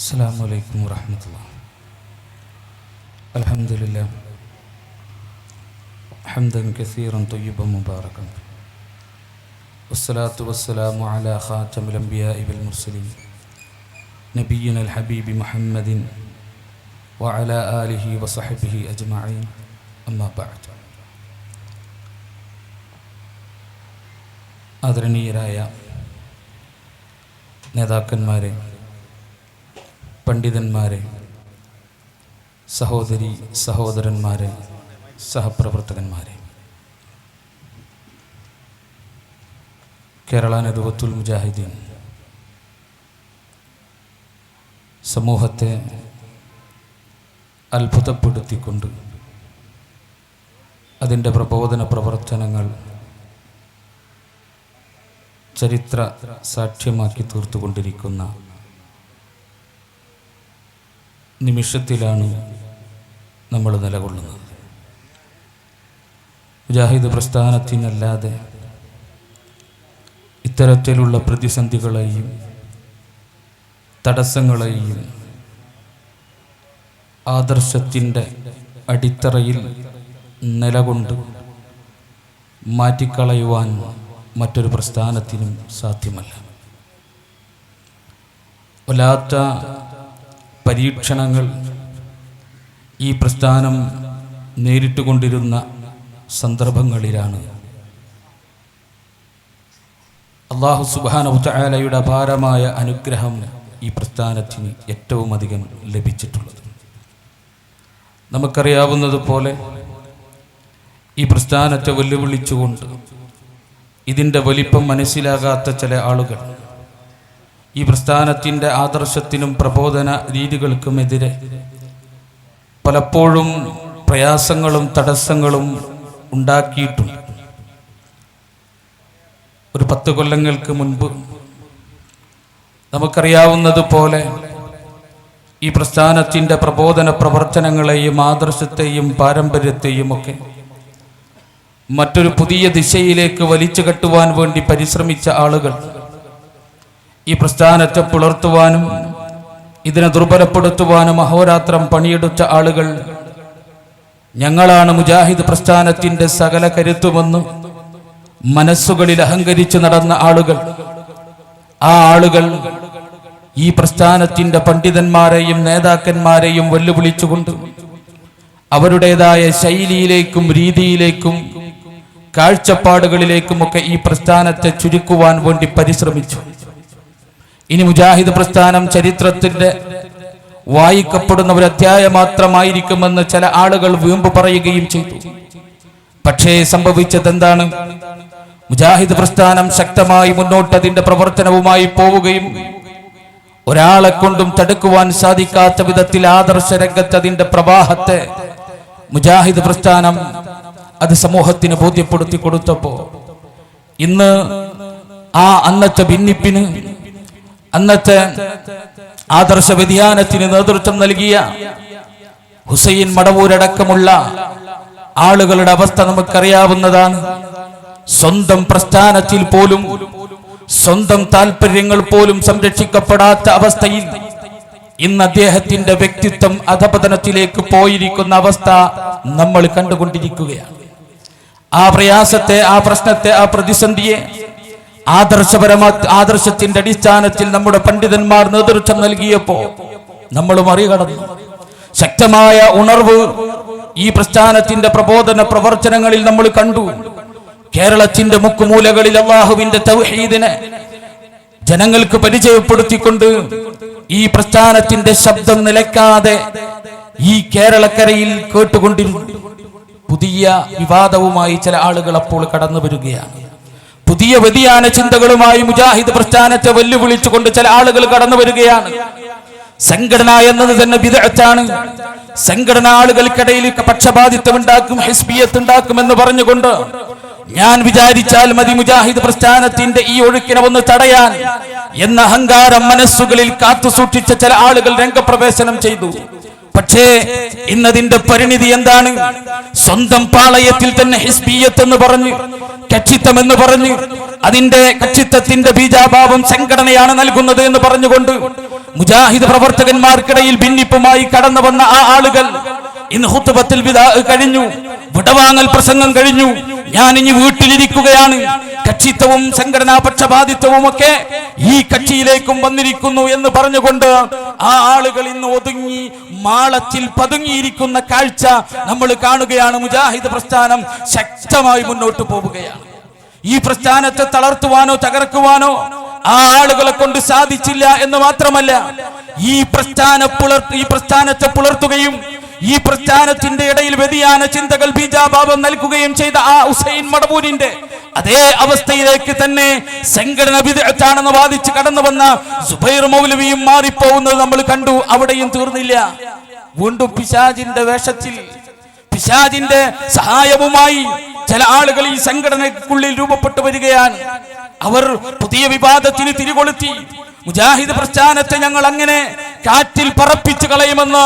السلام عليكم ورحمة الله الحمد لله حمدا كثيرا طيبا مباركا والصلاة والسلام على خاتم الأنبياء والمرسلين نبينا الحبيب محمد وعلى آله وصحبه أجمعين أما بعد ആദരണീയരായ നേതാക്കന്മാരെ പണ്ഡിതന്മാരെ സഹോദരി സഹോദരന്മാരെ സഹപ്രവർത്തകന്മാരെ. കേരള നെതുവത്തുൽ മുജാഹിദീൻ. സമൂഹത്തെ അത്ഭുതപ്പെടുത്തിക്കൊണ്ട് അതിന്റെ പ്രബോധന പ്രവർത്തനങ്ങൾ ചരിത്ര സാക്ഷ്യമാക്കി തീർത്തുകൊണ്ടിരിക്കുന്ന നിമിഷത്തിലാണ് നമ്മൾ നിലകൊള്ളുന്നത്. മുജാഹിദ് പ്രസ്ഥാനത്തിനല്ലാതെ ഇത്തരത്തിലുള്ള പ്രതിസന്ധികളെയും തടസ്സങ്ങളെയും ആദർശത്തിന്റെ അടിത്തറയിൽ നിലകൊണ്ട് മാറ്റിക്കളയുവാൻ മറ്റൊരു പ്രസ്ഥാനത്തിനും സാധ്യമല്ല. വല്ലാത്ത പരീക്ഷണങ്ങൾ ഈ പ്രസ്ഥാനം നേരിട്ടുകൊണ്ടിരുന്ന സന്ദർഭങ്ങളിലാണ്. അള്ളാഹു സുബാനയുടെ അപാരമായ അനുഗ്രഹം ഈ പ്രസ്ഥാനത്തിന് ഏറ്റവും അധികം ലഭിച്ചിട്ടുള്ളത്. നമുക്കറിയാവുന്നതുപോലെ ഈ പ്രസ്ഥാനത്തെ വെല്ലുവിളിച്ചുകൊണ്ട് ഇതിന്റെ വലിപ്പം മനസ്സിലാകാത്ത ചില ആളുകൾ ഈ പ്രസ്ഥാനത്തിന്റെ ആദർശത്തിനും പ്രബോധന രീതികൾക്കുമെതിരെ പലപ്പോഴും പ്രയാസങ്ങളും തടസ്സങ്ങളും ഉണ്ടാക്കിയിട്ടുണ്ട്. ഒരു പത്ത് കൊല്ലങ്ങൾക്ക് മുൻപ് നമുക്കറിയാവുന്നതുപോലെ ഈ പ്രസ്ഥാനത്തിന്റെ പ്രബോധന പ്രവർത്തനങ്ങളെയും ആദർശത്തെയും പാരമ്പര്യത്തെയും ഒക്കെ മറ്റൊരു പുതിയ ദിശയിലേക്ക് വലിച്ചു കെട്ടുവാൻ വേണ്ടി പരിശ്രമിച്ച ആളുകൾ ഈ പ്രസ്ഥാനത്തെ പുലർത്തുവാനും ഇതിനെ ദുർബലപ്പെടുത്തുവാനും അഹോരാത്രം പണിയെടുത്ത ആളുകൾ ഞങ്ങളാണ് മുജാഹിദ് പ്രസ്ഥാനത്തിന്റെ സകല കരുത്തുമെന്ന് മനസ്സുകളിൽ അഹങ്കരിച്ചു നടന്ന ആളുകൾ. ആ ആളുകൾ ഈ പ്രസ്ഥാനത്തിന്റെ പണ്ഡിതന്മാരെയും നേതാക്കന്മാരെയും വെല്ലുവിളിച്ചുകൊണ്ട് അവരുടേതായ ശൈലിയിലേക്കും രീതിയിലേക്കും കാഴ്ചപ്പാടുകളിലേക്കുമൊക്കെ ഈ പ്രസ്ഥാനത്തെ ചുരുക്കുവാൻ വേണ്ടി പരിശ്രമിച്ചു. ഇനി മുജാഹിദ് പ്രസ്ഥാനം ചരിത്രത്തിന്റെ വായിക്കപ്പെടുന്ന ഒരു അധ്യായം മാത്രമായിരിക്കുമെന്ന് ചില ആളുകൾ വീമ്പ് പറയുകയും ചെയ്തു. പക്ഷേ സംഭവിച്ചത് എന്താണ്? മുജാഹിദ് പ്രസ്ഥാനം ശക്തമായി മുന്നോട്ട് അതിന്റെ പ്രവർത്തനവുമായി പോവുകയും ഒരാളെ കൊണ്ടും തടുക്കുവാൻ സാധിക്കാത്ത വിധത്തിൽ ആദർശ രംഗത്ത് അതിന്റെ പ്രവാഹത്തെ മുജാഹിദ് പ്രസ്ഥാനം അത് സമൂഹത്തിന് ബോധ്യപ്പെടുത്തി കൊടുത്തപ്പോ ഇന്ന് ആ അന്നത്തെ ഭിന്നിപ്പിന് അന്നത്തെ ആദർശ വ്യതിയാനത്തിന് നേതൃത്വം നൽകിയ ഹുസൈൻ മടവൂരടക്കമുള്ള ആളുകളുടെ അവസ്ഥ നമുക്കറിയാവുന്നതാണ്. സ്വന്തം പ്രസ്ഥാനത്തിൽ പോലും സ്വന്തം താല്പര്യങ്ങൾ പോലും സംരക്ഷിക്കപ്പെടാത്ത അവസ്ഥയിൽ ഇന്ന് അദ്ദേഹത്തിന്റെ വ്യക്തിത്വം അധപതനത്തിലേക്ക് പോയിരിക്കുന്ന അവസ്ഥ നമ്മൾ കണ്ടുകൊണ്ടിരിക്കുകയാണ്. ആ പ്രയാസത്തെ ആ പ്രശ്നത്തെ ആ പ്രതിസന്ധിയെ ആദർശപരമാ ആദർശത്തിന്റെ അടിസ്ഥാനത്തിൽ നമ്മുടെ പണ്ഡിതന്മാർ നേതൃത്വം നൽകിയപ്പോ നമ്മൾ മറികടന്നു. ശക്തമായ ഉണർവ് ഈ പ്രസ്ഥാനത്തിന്റെ പ്രബോധന പ്രവർത്തനങ്ങളിൽ നമ്മൾ കണ്ടു. കേരളത്തിന്റെ മുക്കുമൂലകളിൽ അള്ളാഹുവിന്റെ തൗഹീദിനെ ജനങ്ങൾക്ക് പരിചയപ്പെടുത്തിക്കൊണ്ട് ഈ പ്രസ്ഥാനത്തിന്റെ ശബ്ദം നിലയ്ക്കാതെ ഈ കേരളക്കരയിൽ കേട്ടുകൊണ്ടിരുന്നു പുതിയ വിവാദവുമായി ചില ആളുകൾ അപ്പോൾ കടന്നു വരികയാണ്. പുതിയ വ്യതിയാന ചിന്തകളുമായി മുജാഹിദ് പ്രസ്ഥാനത്തെ വെല്ലുവിളിച്ചുകൊണ്ട് ചില ആളുകൾ കടന്നു വരികയാണ്. സംഘടന എന്നത് തന്നെ വിദഗ്ധാണ് സംഘടന ആളുകൾക്കിടയിൽ പക്ഷപാതിത്വം ഉണ്ടാക്കും ഹിസ്ബിയത്ത് ഉണ്ടാക്കും എന്ന് പറഞ്ഞുകൊണ്ട് ഞാൻ വിചാരിച്ചാൽ മതി മുജാഹിദ് പ്രസ്ഥാനത്തിന്റെ ഈ ഒഴുക്കിനെ ഒന്ന് തടയാൻ എന്ന അഹങ്കാരം മനസ്സുകളിൽ കാത്തു സൂക്ഷിച്ച ചില ആളുകൾ രംഗപ്രവേശനം ചെയ്തു. പക്ഷേ ഇന്നതിന്റെ പരിണിതി എന്താണ്? സ്വന്തം പാളയത്തിൽ തന്നെ ഹിസ്ബിയത്ത് എന്ന് പറഞ്ഞു കക്ഷിത്വം എന്ന് പറഞ്ഞു അതിന്റെ കക്ഷിത്വത്തിന്റെ ബീജാഭാവം സംഘടനയാണ് നൽകുന്നത് എന്ന് പറഞ്ഞുകൊണ്ട് മുജാഹിദ് പ്രവർത്തകന്മാർക്കിടയിൽ ഭിന്നിപ്പുമായി കടന്നു വന്ന ആ ആളുകൾ ഇന്ന് ഹുത്തുബത്തിൽ വിദാ കഴിഞ്ഞു വിടവാങ്ങൽ പ്രസംഗം കഴിഞ്ഞു. ഞാൻ ഇനി വീട്ടിലിരിക്കുകയാണ്. കക്ഷിത്വവും സംഘടനാ പക്ഷപാതിത്വവും ഒക്കെ ഈ കക്ഷിയിലേക്കും വന്നിരിക്കുന്നു എന്ന് പറഞ്ഞുകൊണ്ട് ആ ആളുകൾ ഇന്ന് ഒതുങ്ങി മാളത്തിൽ പതുങ്ങിയിരിക്കുന്ന കാഴ്ച നമ്മൾ കാണുകയാണ് മുജാഹിദ് പ്രസ്ഥാനം ശക്തമായി മുന്നോട്ട് പോവുകയാണ്. ഈ പ്രസ്ഥാനത്തെ തളർത്തുവാനോ തകർക്കുവാനോ ആ ആളുകളെ കൊണ്ട് സാധിച്ചില്ല എന്ന് മാത്രമല്ല ഈ പ്രസ്ഥാന പുലർ ഈ പ്രസ്ഥാനത്തെ പുലർത്തുകയും ഈ പ്രസ്ഥാനത്തിന്റെ ഇടയിൽ വ്യതിയാന ചിന്തകൾ ബീജാഭാവം നൽകുകയും ചെയ്ത ആ ഹുസൈൻ മടവൂരിന്റെ അതേ അവസ്ഥയിലേക്ക് തന്നെ സംഘടന വിദഗ്ധാണെന്ന് വാദിച്ച് കടന്നു വന്ന സുബൈർ മൗലവിയും മാറിപ്പോകുന്നത് നമ്മൾ കണ്ടു അവിടെയും തീർന്നില്ല. വീണ്ടും പിശാജിന്റെ വേഷത്തിൽ പിശാജിന്റെ സഹായവുമായി ചില ആളുകൾ ഈ സംഘടനക്കുള്ളിൽ രൂപപ്പെട്ടു വരികയാണ്. അവർ പുതിയ വിവാദത്തിന് തിരികൊളുത്തി മുജാഹിദ് പ്രസ്ഥാനത്തെ ഞങ്ങൾ അങ്ങനെ കാറ്റിൽ പറപ്പിച്ചു കളയുമെന്ന്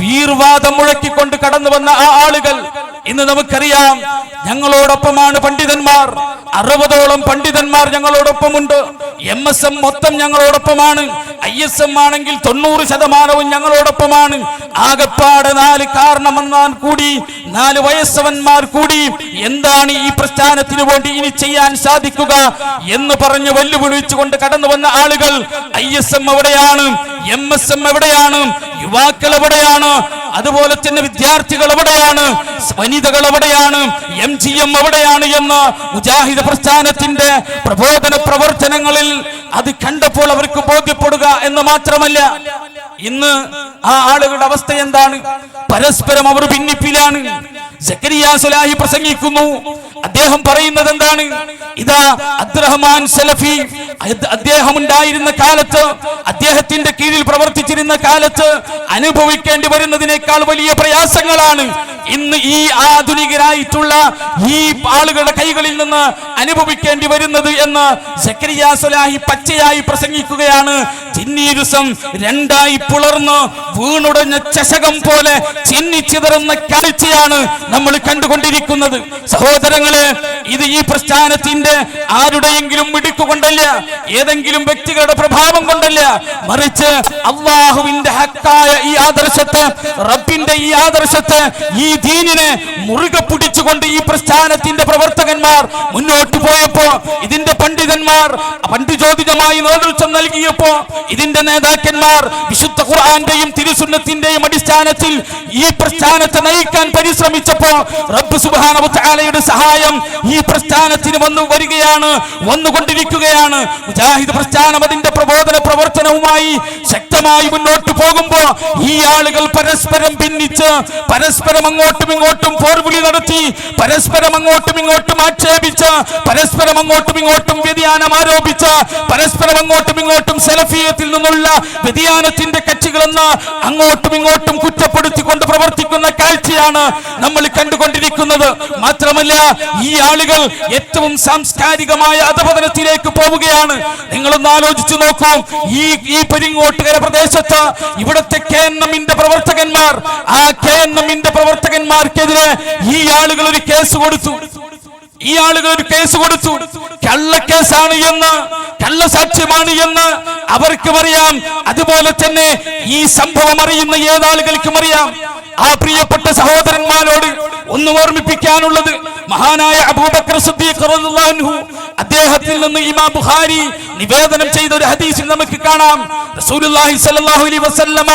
വീർവാദം മുഴക്കിക്കൊണ്ട് കടന്നു വന്ന ആ ആളുകൾ ഇന്ന് നമുക്കറിയാം ഞങ്ങളോടൊപ്പമാണ് പണ്ഡിതന്മാർ. അറുപതോളം പണ്ഡിതന്മാർ ഞങ്ങളോടൊപ്പമുണ്ട്. എം എസ് എം മൊത്തം ഞങ്ങളോടൊപ്പമാണ്. ഐ എസ് എം ആണെങ്കിൽ തൊണ്ണൂറ് ശതമാനവും ഞങ്ങളോടൊപ്പമാണ്. ആകപ്പാട് നാല് കാരണമെന്നാൽ കൂടി നാല് വയസ്സവന്മാർ കൂടി എന്താണ് ഈ പ്രസ്ഥാനത്തിന് വേണ്ടി ഇനി ചെയ്യാൻ സാധിക്കുക എന്ന് പറഞ്ഞ് വെല്ലുവിളിച്ചുകൊണ്ട് കടന്നു വന്ന ആളുകൾ ഐ എസ് എം എവിടെയാണ്? എം എസ് എം എവിടെയാണ്? യുവാക്കൾ എവിടെയാണ്? അതുപോലെ തന്നെ വിദ്യാർത്ഥികൾ എവിടെയാണ്? വനിതകൾ എവിടെയാണ് എം ജി എം എവിടെയാണ് എന്ന് മുജാഹിദ് പ്രസ്ഥാനത്തിന്റെ പ്രബോധന പ്രവർത്തനങ്ങളിൽ അത് കണ്ടപ്പോൾ അവർക്ക് ബോധ്യപ്പെടുക എന്ന് മാത്രമല്ല ഇന്ന് ആ ആളുകളുടെ അവസ്ഥ എന്താണ്? പരസ്പരം അവർ ഭിന്നിപ്പിലാണ്. സക്കരിയ സുലാഹി പ്രസംഗിക്കുന്നു. അദ്ദേഹം പറയുന്നത് എന്താണ്? ഇതാ അബ്ദുറഹ്മാൻ സലഫി അദ്ദേഹം ഉണ്ടായിരുന്ന കാലത്ത് അദ്ദേഹത്തിന്റെ കീഴിൽ പ്രവർത്തിച്ചിരുന്ന കാലത്ത് അനുഭവിക്കേണ്ടി വരുന്നതിനേക്കാൾ വലിയ പ്രയാസങ്ങളാണ്. ഇന്ന് ഈ ആധുനികരായിട്ടുള്ള ഈ ആളുകളുടെ കൈകളിൽ നിന്ന് അനുഭവിക്കേണ്ടി വരുന്നത് എന്ന് സക്കരിയ സുലാഹി പച്ചയായി പ്രസംഗിക്കുകയാണ്. ചിന്നീരുസം രണ്ടായി പുലർന്ന് വീണുടഞ്ഞ ചശകം പോലെ ചിന്നിച്ചിതറുന്ന കാഴ്ചയാണ് നമ്മൾ കണ്ടുകൊണ്ടിരിക്കുന്നത്. സഹോദരങ്ങളെ ഇത് ഈ പ്രസ്ഥാനത്തിന്റെ ആരുടെയെങ്കിലും മിടുക്കുകൊണ്ടല്ല. ഏതെങ്കിലും വ്യക്തികളുടെ പ്രഭാവം കൊണ്ടല്ല മറിച്ച് അള്ളാഹുവിന്റെ ഹക്കായ ഈ ആദർശത്തെ റബ്ബിന്റെ ഈ ആദർശത്തെ ഈ ദീനിനെ മുറുകെ പിടിച്ചുകൊണ്ട് ഈ പ്രസ്ഥാനത്തിന്റെ പ്രവർത്തകന്മാർ മുന്നോട്ട് പോയപ്പോ ഇതിന്റെ പണ്ഡിതന്മാർ പണ്ഡിതോദിതമായി നേതൃത്വം നൽകിയപ്പോ ഇതിന്റെ നേതാക്കന്മാർ വിശുദ്ധ ഖുർആന്റെയും തിരുസുന്നത്തിന്റെയും അടിസ്ഥാനത്തിൽ ഈ പ്രസ്ഥാനത്തെ നയിക്കാൻ പരിശ്രമിച്ചപ്പോ റബ്ബ് സുബാനയുടെ സഹായം ഈ പ്രസ്ഥാനത്തിന് വന്നു വരികയാണ് വന്നുകൊണ്ടിരിക്കുകയാണ്. മുജാഹിദ് പ്രസ്ഥാനം അതിന്റെ പ്രബോധന പ്രവർത്തനവുമായി ശക്തമായി മുന്നോട്ട് പോകുമ്പോ ഈ ആളുകൾ പരസ്പരം ഭിന്നിച്ച് പരസ്പരം അങ്ങോട്ടും ഇങ്ങോട്ടും പോർവിളി നടത്തി പരസ്പരം അങ്ങോട്ടും ഇങ്ങോട്ടും ആക്ഷേപിച്ച് പരസ്പരം അങ്ങോട്ടും ഇങ്ങോട്ടും വ്യതിയാനം ആരോപിച്ച് പരസ്പരം അങ്ങോട്ടും ഇങ്ങോട്ടും സെലഫിയത്തിൽ നിന്നുള്ള വ്യതിയാനത്തിന്റെ കക്ഷികളെന്ന് അങ്ങോട്ടും ഇങ്ങോട്ടും കുറ്റപ്പെടുത്തിക്കൊണ്ട് പ്രവർത്തിക്കുന്ന കാഴ്ചയാണ് നമ്മൾ കണ്ടുകൊണ്ടിരിക്കുന്നത്. മാത്രമല്ല ഈ ആളുകൾ ഏറ്റവും സാംസ്കാരികമായ അധപതനത്തിലേക്ക് പോവുകയാണ്. നിങ്ങളൊന്ന് ആലോചിച്ചു നോക്കൂ. ഈ ഈ പെരിങ്ങോട്ടുകര പ്രദേശത്ത് ഇവിടുത്തെ കെ എൻ എമ്മിന്റെ പ്രവർത്തകന്മാർ ആ കെ എൻ എമ്മിന്റെ പ്രവർത്തകന്മാർക്കെതിരെ ഈ ആളുകൾ ഒരു കേസ് കൊടുത്തു. ഈ ആളുകൾ ഒരു കേസ് കൊടുത്തു. കള്ളക്കേസാണ് എന്ന് കള്ളസാക്ഷ്യമാണ് എന്ന് അവർക്കും അറിയാം. അതുപോലെ തന്നെ ഈ സംഭവം അറിയുന്ന ഏതാളുകൾക്കും അറിയാം. ആ പ്രിയപ്പെട്ട സഹോദരന്മാരോട് ഒന്ന് ഓർമ്മിപ്പിക്കാനുള്ളത് മഹാനായ അബൂബക്കർ അദ്ദേഹത്തിൽ നിന്ന് ഇമാം ബുഖാരി നിവേദനം ചെയ്ത ഒരു ഹദീസിൽ നമുക്ക് കാണാം. റസൂലുള്ളാഹി സ്വല്ലല്ലാഹു അലൈഹി വസല്ലമ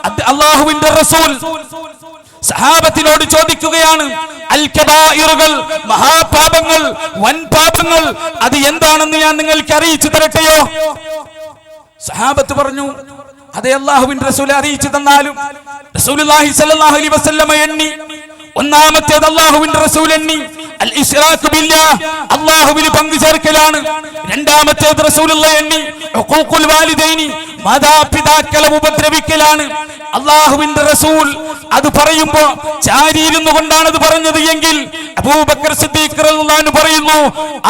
അല്ലാഹുവിന്റെ അല്ലാഹുവിന്റെ റസൂൽ സഹാബത്തിനോട് ചോദിക്കുകയാണ് അൽ കബായിറുകൾ മഹാപാപങ്ങൾ വൻ പാപങ്ങൾ അത് എന്താണെന്ന് ഞാൻ നിങ്ങൾക്ക് അറിയിച്ചു തരട്ടെയോ? സഹാബത്ത് പറഞ്ഞു അതെ അള്ളാഹുവിൻ റസൂൽ അറിയിച്ചു തന്നാലും റസൂലുള്ളാഹി സ്വല്ലല്ലാഹു അലൈഹി വസല്ലമ എണ്ണി ഒന്നാമത്തേത് അള്ളാഹുവിന്റെ റസൂൽ എണ്ണി അള്ളാഹുവിൽ പങ്കു ചേർക്കലാണ്. രണ്ടാമത്തേത് റസൂലുള്ള എണ്ണി മാതാപിതാക്കളെ ഉപദ്രവിക്കലാണ്. അള്ളാഹുവിന്റെ റസൂൽ അത് പറയുമ്പോ ചാരിയിരുന്നു കൊണ്ടാണ് അത് പറഞ്ഞത് എങ്കിൽ അബൂബക്കർ സിദ്ദീഖ് പറയുന്നു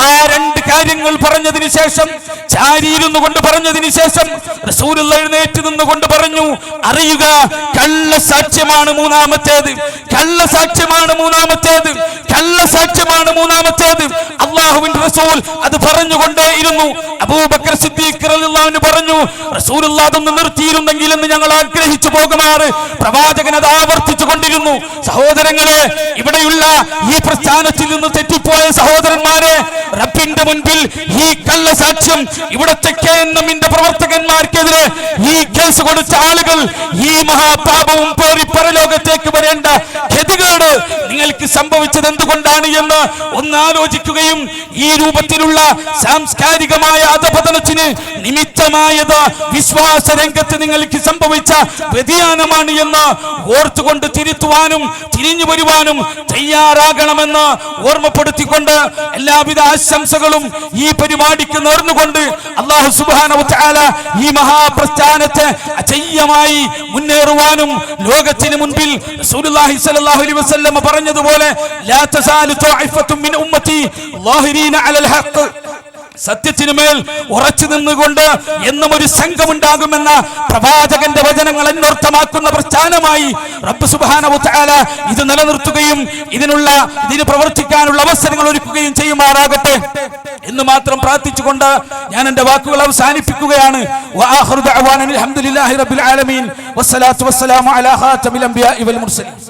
ആ രണ്ട് കാര്യങ്ങൾ പറഞ്ഞതിന് ശേഷം ചാരിയിരുന്നു കൊണ്ട് പറഞ്ഞതിന് ശേഷം റസൂൽ എഴുന്നേറ്റ് നിന്നുകൊണ്ട് പറഞ്ഞു അറിയുക കള്ള സാക്ഷ്യമാണ് മൂന്നാമത്തേത് കള്ള സാക്ഷ്യമാണ് മൂന്നാമത്തേത് കള്ള സാക്ഷ്യമാണ് മൂന്നാമത്തേത്. അള്ളാഹുവിന്റെ റസൂൽ അത് പറഞ്ഞുകൊണ്ടേയിരുന്നു അബൂബക്കർ സിദ്ദീഖ് റളിയല്ലാഹു പറഞ്ഞു റസൂൽ അതൊന്ന് നിർത്തിയിരുന്നെങ്കിൽ എന്ന് ഞങ്ങൾ ആഗ്രഹിച്ചു പോകുമാറ്. പ്രവാചകൻ അത് ആവർത്തിച്ചു കൊണ്ടിരുന്നു സഹോദരങ്ങളെ ഇവിടെയുള്ള ഈ പ്രസ്ഥാനത്തിൽ നിന്ന് തെറ്റിപ്പോയ സഹോദരന്മാരെ റബ്ബിന്റെ മുൻപിൽ ഈ കള്ള സാക്ഷ്യം ഇവിടത്തെ കെ എൻ എമ്മിന്റെ പ്രവർത്തകന്മാർക്കെതിരെ ഈ കേസ് കൊടുത്ത ആളുകൾ ഈ മഹാപാപവും പേറി പരലോകത്തേക്ക് വരേണ്ട ഗതികേട് നിങ്ങൾക്ക് സംഭവിച്ചത് എന്തുകൊണ്ടാണ് എന്ന് ഒന്ന് ആലോചിക്കുകയും ഈ രൂപത്തിലുള്ള സാംസ്കാരികമായ അധപതനത്തിന് നിമിത്തമായത് വിശ്വാസ രംഗത്ത് നിങ്ങൾക്ക് സംഭവിച്ച വ്യതിയാനമാണ് എന്ന് ഓർത്തുകൊണ്ട് തിരുത്തുവാനും തിരിഞ്ഞു വരുവാനും തയ്യാറാകണമെന്ന് ഓർമ്മപ്പെടുത്തിക്കൊണ്ട് എല്ലാവിധ ആശംസകളും ഈ പരിപാടിക്ക് നേർന്നുകൊണ്ട് അള്ളാഹു സുബാന ഈ മഹാപ്രസ്ഥാനത്തെ അജയ്യമായി മുന്നേറുവാനും ലോകത്തിന് മുൻപിൽ പറഞ്ഞതുപോലെ ലാ തസാലു മിൻ ലാഹിരീന അലൽ ഹഖ്. സത്യത്തിനു മേൽ ഉറച്ചു നിന്നുകൊണ്ട് എന്നും ഒരു സംഘമുണ്ടാകുമെന്ന പ്രവാചകന്റെ വചനങ്ങൾ എന്നർത്ഥമാക്കുന്ന പ്രസ്ഥാനമായി റബ്ബ് തആല ഇത് നിലനിർത്തുകയും ഇതിനുള്ള ഇതിന് പ്രവർത്തിക്കാനുള്ള അവസരങ്ങൾ ഒരുക്കുകയും ചെയ്യുമാറാകട്ടെ എന്ന് മാത്രം പ്രാർത്ഥിച്ചുകൊണ്ട് ഞാൻ എന്റെ വാക്കുകൾ അവസാനിപ്പിക്കുകയാണ്. വസ്സലാത്തു വസ്സലാമു അലാ ഖാതമിൽ അംബിയാഇ വൽ മുർസലീൻ.